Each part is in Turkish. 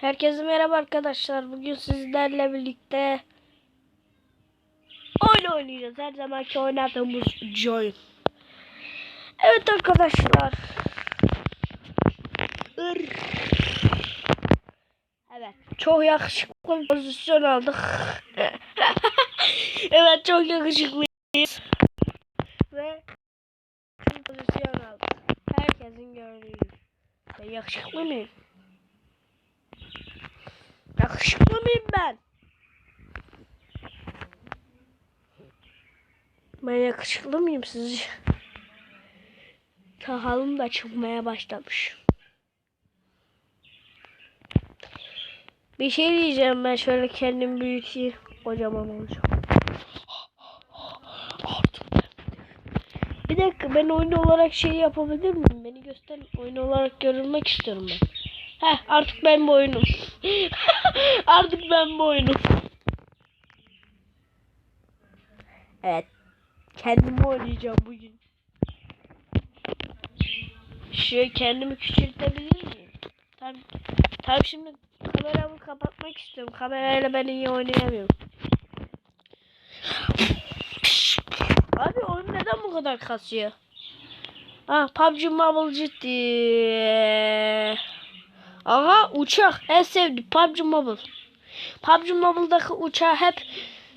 Herkese merhaba arkadaşlar. Bugün sizlerle birlikte oyun oynayacağız. Her zamanki oynadığımız join. Evet arkadaşlar. Evet. Çok yakışıklı bir pozisyon aldık. evet çok yakışıklıyız. Ve pozisyon aldık. Herkesin gördüğü. Ben yakışıklı mıyım? Yakışıklı mıyım ben? Ben yakışıklı mıyım sizce? Sakalım da çıkmaya başlamış. Bir şey diyeceğim ben şöyle kendim büyüteyim. Kocaman olacağım. Bir dakika ben oyun olarak şey yapabilir miyim? Beni gösterin. Oyun olarak görülmek istiyorum ben. Heh artık ben bu oyunum. artık ben bu oyunum. Evet. Kendimi oynayacağım bugün. Şöyle kendimi küçültebilir miyim? Tam, tam şimdi kameramı kapatmak istiyorum. Kamerayla ben iyi oynayamıyorum. Abi oyun neden bu kadar kasıyor? Ha PUBG Mobile ciddi. Aha uçak en sevdiğim PUBG Mobile. PUBG Mobile'daki uçağı hep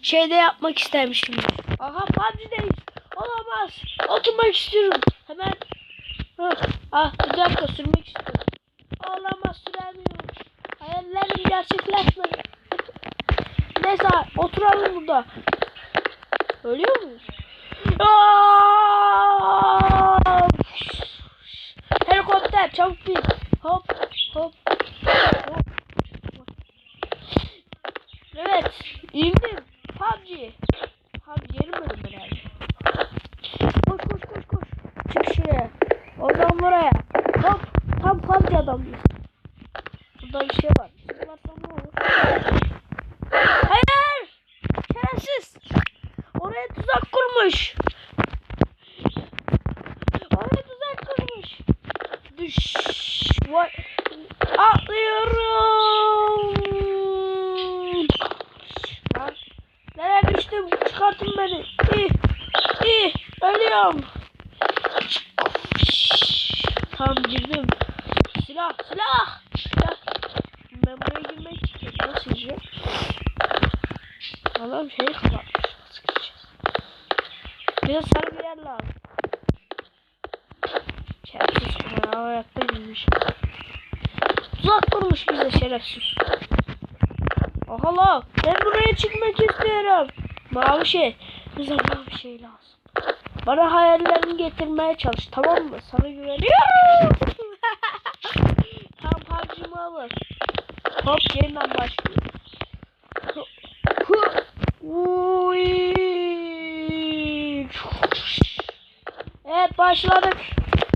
şeyde yapmak istemiştim. Aha PUBG'deyiz. Olamaz. Oturmak istiyorum. Hemen. Hı. Ah bir dakika sürmek istiyorum. Olamaz süremiyorum. Hayallerim gerçekleşmedi. Neyse oturalım burada. Ölüyor muyuz? Aa! Helikopter çabuk bin. Hop. hop. Evet indim. PUBG. PUBG yeri bölüm herhalde. Koş koş koş koş. Çık şuraya. Oradan buraya. Hop. Tam PUBG adamıyız. Burada bir şey var. Bir şey varsa ne olur? Hayır. Şerefsiz. Oraya tuzak kurmuş. Oraya tuzak kurmuş. Düş. Vay. Atlıyorum. Lan. Nereye düştüm? Çıkartın beni. İh. İh. Ölüyorum. Tam girdim. Silah. Silah. Silah. Ben buraya girmek istiyorum. Nasıl gireceğim? Allah'ım şey? Bir de sarı bir yer lazım. Şerefsiz kumar ayakta girmiş. Tuzak kurmuş bize şerefsiz. Aha la ben buraya çıkmak istiyorum. Mavi şey. Bize mavi şey lazım. Bana hayallerini getirmeye çalış tamam mı? Sana güveniyorum. Alır. Hop yeniden başlıyor. Evet başladık.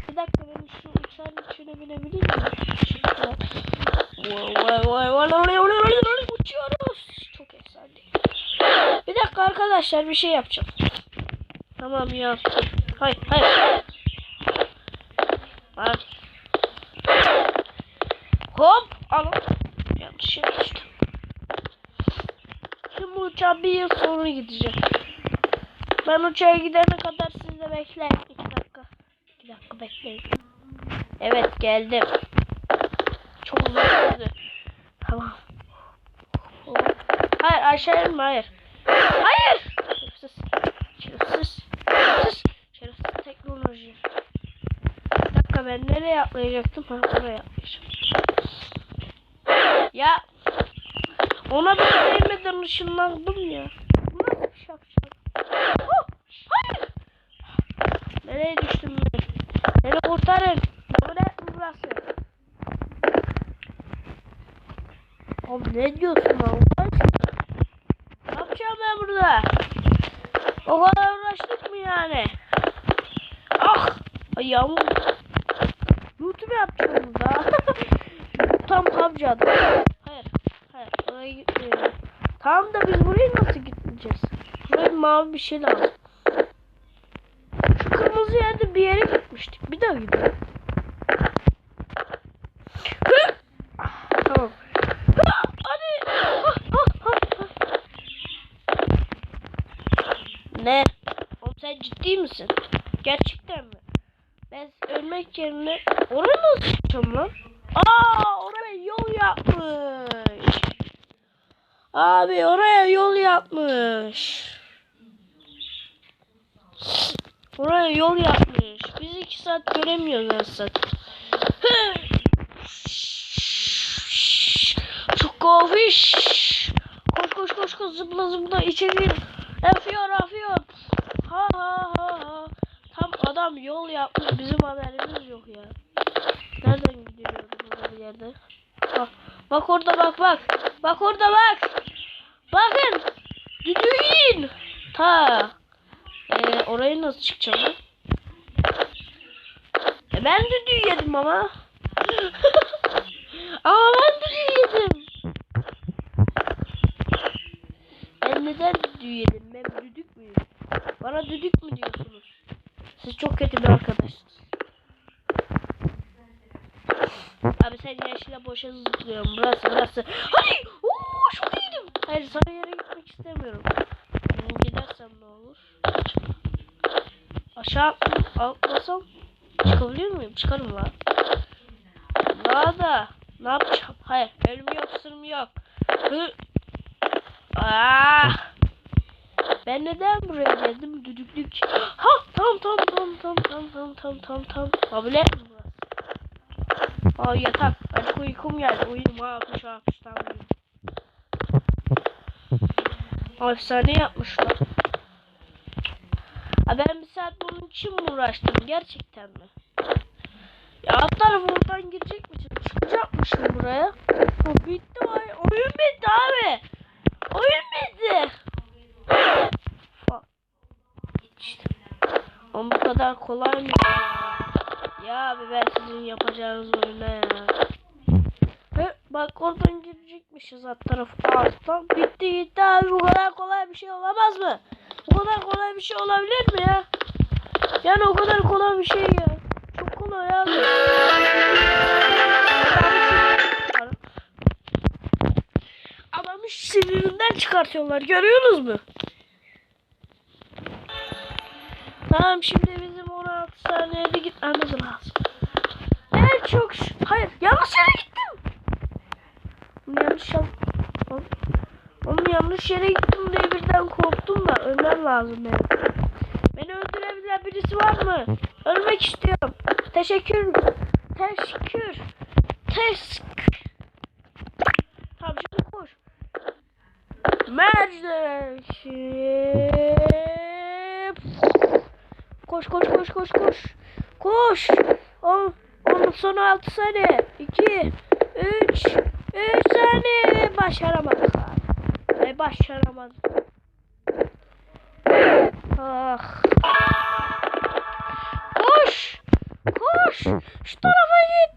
Bir dakika ben şu uçağın içine binebilir miyim? Uçuyoruz. Çok efsane. Bir dakika arkadaşlar bir şey yapacağım. Tamam ya. Hayır hayır. Hadi. Hop alın. Yanlış yere düştüm. Şimdi uçağa bir yıl sonra gideceğim. Ben uçağa gidene kadar siz bekleyin. İki dakika. İki dakika bekleyin. Evet geldim. Çok uzun sürdü. Tamam. Hayır aşağı inme hayır. Hayır. Şerefsiz. Şerefsiz. Şerefsiz. Şerefsiz teknoloji. Bir dakika ben nereye atlayacaktım? Ha oraya atlayacağım. Ya. Ona bir değmeden ışınlandım ya. Bu nasıl bir şapşal? Oh, hayır. Nereye düştüm ben? Beni kurtarın. Bu ne burası? Abi ne diyorsun aşkına? Ne yapacağım ben burada? O kadar uğraştık mı yani? Ah! Ayağım. YouTube yapacağım burada. Tam PUBG adı. Hayır. Hayır. Oraya gitmeyelim. Tamam da biz buraya nasıl gideceğiz? Buraya mavi bir şey lazım. Güzel gidiyor. tamam. ne? Oğlum sen ciddi misin? Gerçekten mi? Ben ölmek yerine oraya nasıl çıkacağım lan? Aa oraya yol yapmış. Abi oraya yol yapmış. Oraya yol yapmış. Saat göremiyoruz aslında. Çok kofiş. Koş koş koş koş zıpla zıpla içeri. Afıyor afıyor. Ha ha ha ha. Tam adam yol yapmış bizim haberimiz yok ya. Nereden gidiyor burada bir yerde? Bak, bak orada bak bak. Bak orada bak. Bakın. Düdüğün. Ta. Ee, oraya nasıl çıkacağım? Ben düdüğü yedim ama. ama ben düdüğü yedim. Ben neden düdüğü yedim? Ben düdük müyüm? Bana düdük mü diyorsunuz? Siz çok kötü bir arkadaşsınız. Abi sen yaşıyla boşa zıplıyorsun. Burası burası. Hayır. Oo, çok iyiydim. Hayır sana yere gitmek istemiyorum. Gidersem ne olur? Aşağı atlasam çıkabiliyor muyum? Çıkarım lan. Daha da ne yapacağım? Hayır ölüm yok sırım yok. Hı. Aa! Ben neden buraya geldim? Düdüklük. Ha tam tam tam tam tam tam tam tam tam. Kabile? Aa yatak. Artık uykum geldi. Uyuyayım ha. Akış akış tam uyuyayım. Efsane yapmışlar. Ben bir saat bunun için mi uğraştım? Gerçekten mi? Ya alt tarafı oradan girecekmişim. Çıkacakmışım buraya. Ha, bitti vay. Oyun bitti abi. Oyun bitti. İşte. Ama bu kadar kolay mı? Ya abi ben sizin yapacağınız oyuna ya. He, bak oradan girecekmişiz alt tarafı alttan. Bitti gitti abi bu kadar kolay bir şey olamaz mı? Bu kadar kolay bir şey olabilir mi ya? Yani o kadar kolay bir şey ya. Çok kolay abi. Adamı sinirinden çıkartıyorlar. Görüyorsunuz mu? Tamam şimdi bizim 16 saniyede gitmemiz lazım. En çok... Hayır yanlış yere gittim. Yanlış yap... Oğlum, oğlum yanlış yere gittim diye birden korktum da ölmem lazım benim. Beni öldürebilen birisi var mı? Ölmek istiyorum. Teşekkür. Teşekkür. Teşekkür. Tamam şimdi koş. Mercek. Koş koş koş koş koş. Koş. On, on son 6 saniye. 2 3 3 saniye. Başaramadık Ay başaramadık. Ah. Koş. Koş. Şu tarafa git.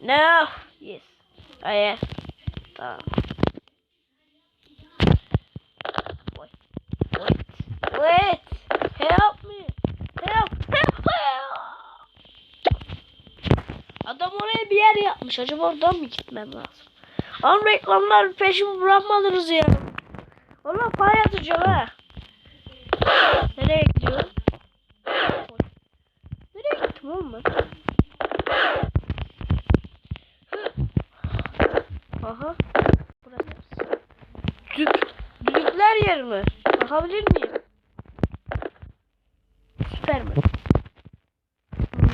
No. Yes. Oh yeah. Tamam. Wait. Wait. Wait. Help me. Help. Help. Adam oraya bir yer yapmış. Acaba oradan mı gitmem lazım? Ama reklamlar peşimi bırakmadınız ya. Valla pay atacağım ha. Nereye gidiyorum? Nereye gittim oğlum ben? Hı. Aha. Burası. Dük. Mi? Bakabilir miyim? Süper mi? Hmm.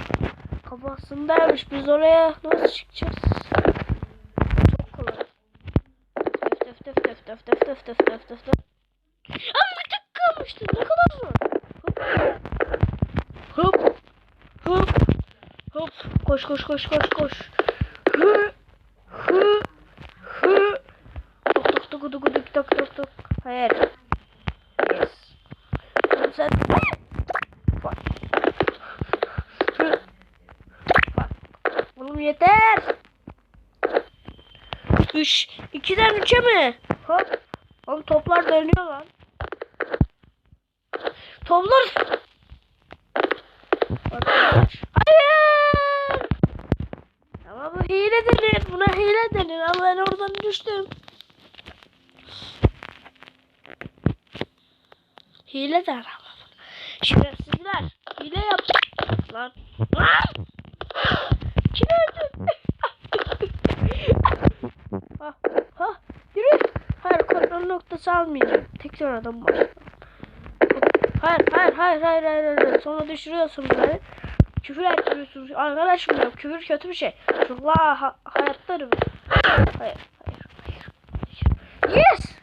Kafasındaymış. Biz oraya nasıl çıkacağız? Çok kolay. Tef tef tef tef tef tef tef tef tef tef. Ama tek kalmıştı. Ne kadar zor. Hop. Hop. Hop. Hop. Koş koş koş koş koş. Oğlum sen... Bak. yeter. 3 2'den 3'e mi? Hop. Oğlum toplar dönüyor lan. Toplar. Hayır. Ama bu hile denir. Buna hile denir. Ama ben oradan düştüm. Hile der. Hile yap. Lan. Lan. Kim öldü? ha, ha, yürü. Hayır kontrol noktası almayacağım. Tekrar adam başla. Hayır, hayır, hayır, hayır, hayır, hayır. Sonra düşürüyorsun beni. Küfür ettiriyorsunuz. Arkadaşım yok. Küfür kötü bir şey. Çocuklar ha hayattadır. Hayır, hayır, hayır, hayır. Yes!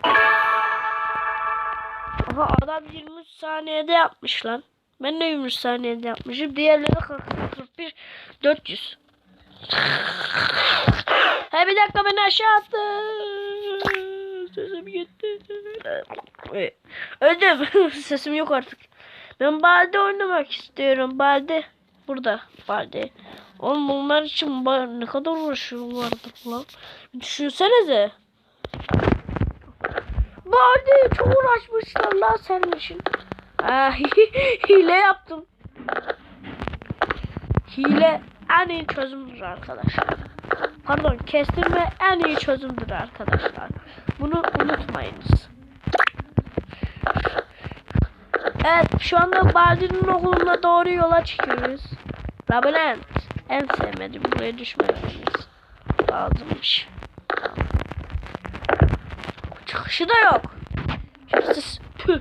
Aha adam 23 saniyede yapmış lan. Ben de 23 saniyede yapmışım. Diğerleri 40, 41, 400. Hey bir dakika beni aşağı attı. Sesim gitti. Öldüm. Sesim yok artık. Ben balde oynamak istiyorum. Balde. Burada. Balde. Oğlum bunlar için ne kadar uğraşıyorlardır lan. Bir düşünsenize. Balde çok uğraşmışlar lan senin için. Ah, hile yaptım. Hile en iyi çözümdür arkadaşlar. Pardon kestirme en iyi çözümdür arkadaşlar. Bunu unutmayınız. Evet şu anda Baldi'nin okuluna doğru yola çıkıyoruz. Labirent. En sevmediğim buraya düşmememiz lazımmış. Çıkışı da yok. Şerefsiz. Püh.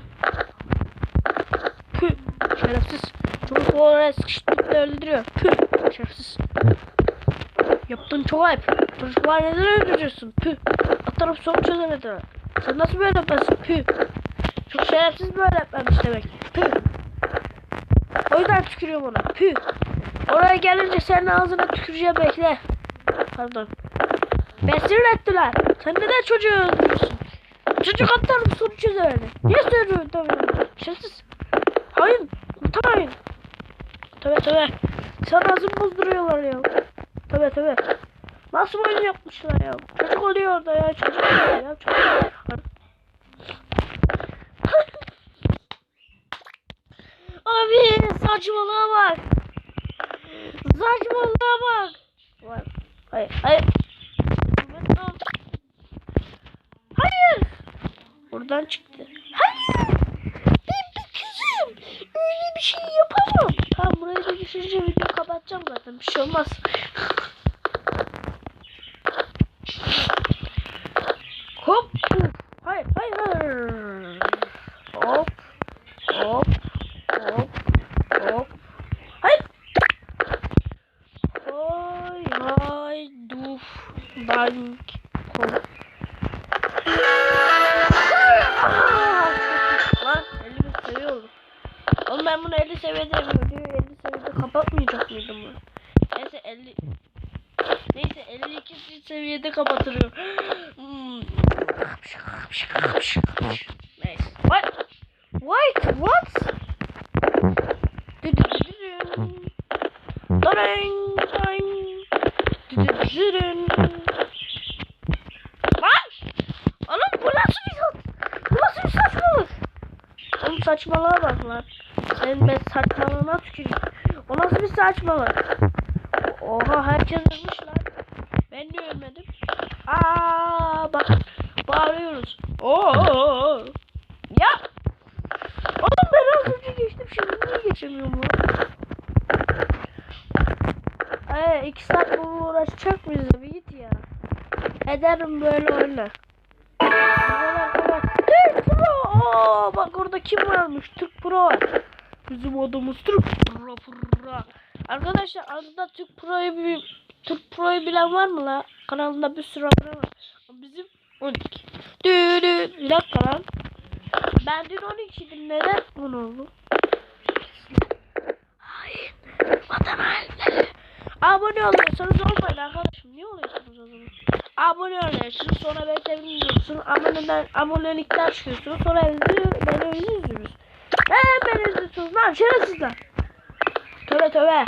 Püh. Şerefsiz. Oraya sıkıştırıp da öldürüyor. Püh. Şerefsiz. Yaptığın çok ayıp. Çocuklar neden öldürüyorsun? Püh. Alt tarafı sonuç çözemediler. Sen nasıl böyle yaparsın? Püh. Çok şerefsiz böyle yapmamış demek. Püh. O yüzden tükürüyorum ona. Püh. Oraya gelince senin ağzına tüküreceğim bekle. Pardon. Beni sinir ettiler. Sen neden çocuğu öldürüyorsun? Çocuk tarafı sonuç çözemedi. Niye söylüyorsun? Şerefsiz. Hayır. Unutamayın. Tabi tabi. Ağzını bozduruyorlar ya. Tabi tabi. Nasıl oyun yapmışlar ya? Çocuk oluyor orada ya. Çocuk oluyor ya. Çocuk. Abi saçmalığa bak. Saçmalığa bak. Hayır hayır. Hayır. Buradan çıktı. Hayır. Ben bir kızım. Öyle bir şey yapamam. Tamam burayı da düşünce video kapatacağım zaten. Bir şey olmaz. Hop. Hayır hayır. Hop. Hop. Hop. Hop. Hayır. Hay hay duf. Bank. Hop. Lan 50 seviye oldu. Oğlum ben bunu 50 seviyede videoyu 50 seviyede kapatmayacak mıydım bunu? Neyse 50 Neyse 52 seviyede kapatırım. Hmm. Neyse. What? Wait, what? Doring. Düdüdüdün. Lan! Oğlum bu nasıl bir saç? Bu nasıl bir saçmalık? Oğlum saçmalığa bak lan. Senin ben saçmalığına tüküreyim. O nasıl bir saçmalık? Oha herkes ölmüş lan. Ben de ölmedim. Aa bak bağırıyoruz. Oo. Ya. Oğlum ben az önce geçtim şimdi niye geçemiyorum lan? Ee, iki saat bunu uğraşacak mıyız bir git ya. Ederim böyle oyna. Türk Pro. Oo, bak orada kim varmış? Türk Pro var. Bizim adımız Türk Pro. Arkadaşlar adında Türk Pro'yu bir Türk Pro'yu bilen var mı la? Kanalında bir sürü abone var. Bizim 12. Dü dü. Bir dakika lan. Ben dün 12'ydim. Neden 10 oldu? Hayır. Vatan hainleri. Abone oluyorsanız olmayın arkadaşım. Niye oluyorsunuz o zaman? Abone oluyorsunuz. Sonra beni sevmiyorsunuz. Aboneden, abonelikten çıkıyorsunuz. Sonra beni üzüyorsunuz. Neden beni üzüyorsunuz lan şerefsizler? Töbe töbe.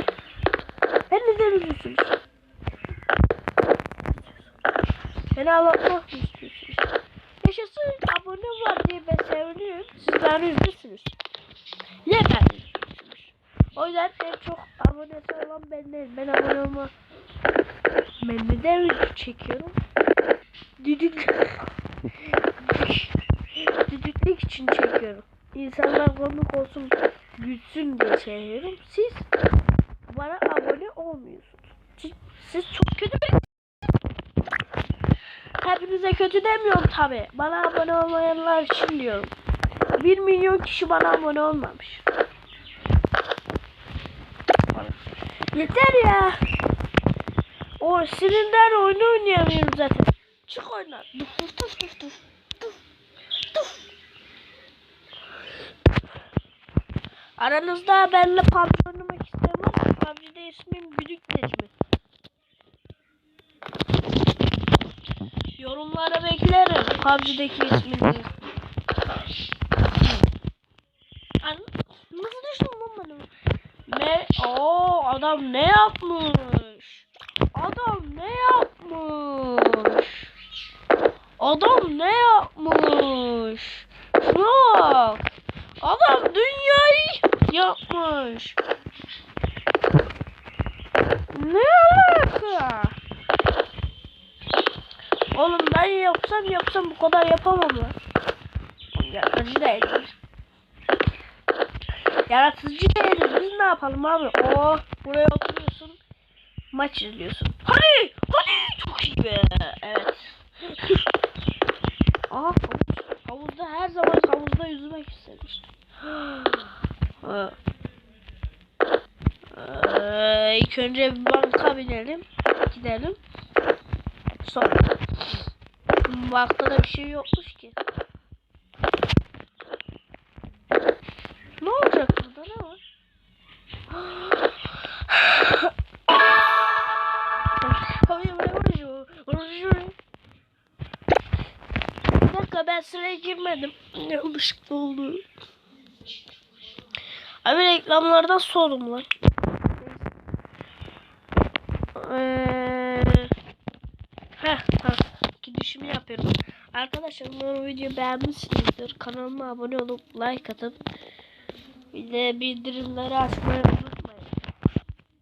Beni neden üzüyorsunuz? Beni ağlatmak mı istiyorsunuz? Yaşasın abone var diye ben seviniyorum. Sizler üzgünsünüz. Niye ben üzgünsünüz? O yüzden en çok abonesi olan ben değilim. Ben abone olma. Ben neden video çekiyorum? Düdük. Düdüklük için çekiyorum. İnsanlar komik olsun, gülsün diye çekiyorum. Siz bana abone olmuyorsunuz. Siz, siz çok kötü bir... Hepinize kötü demiyorum tabi. Bana abone olmayanlar için diyorum. 1 milyon kişi bana abone olmamış. Yeter ya. O sinirden oyunu oynayamıyorum zaten. Çık oyna. Duf duf. Duf duf. Aranızda benimle PUBG oynamak isteyen var? PUBG'de ismim Güdük Necmi. Yorumlara beklerim PUBG'deki ismini. Nasıl düştün lan bana? Ne? Oo adam ne yapmış? Adam ne yapmış? Adam ne yapmış? Şuna bak. Adam dünyayı yapmış. Ne alaka? Oğlum ben yapsam yapsam bu kadar yapamam lan. Yaratıcı değiliz. Yaratıcı değiliz. Biz ne yapalım abi? Oo, buraya oturuyorsun. Maç izliyorsun. Hadi! Hadi! Çok iyi be. Evet. Aa havuz. Havuzda her zaman havuzda yüzmek istemiştim. Ha. Ee, ilk önce bir banka binelim. Gidelim. Sonra. Bankta da bir şey yokmuş ki. Ne olacak burada ne var? Bir dakika ben sıraya girmedim. Yanlışlıkla oldu. Abi reklamlardan sorum lan. Eee... Heh, heh. Gidişimi yapıyorum. Arkadaşlar umarım videoyu beğenmişsinizdir. Kanalıma abone olup like atıp bir de bildirimleri açmayı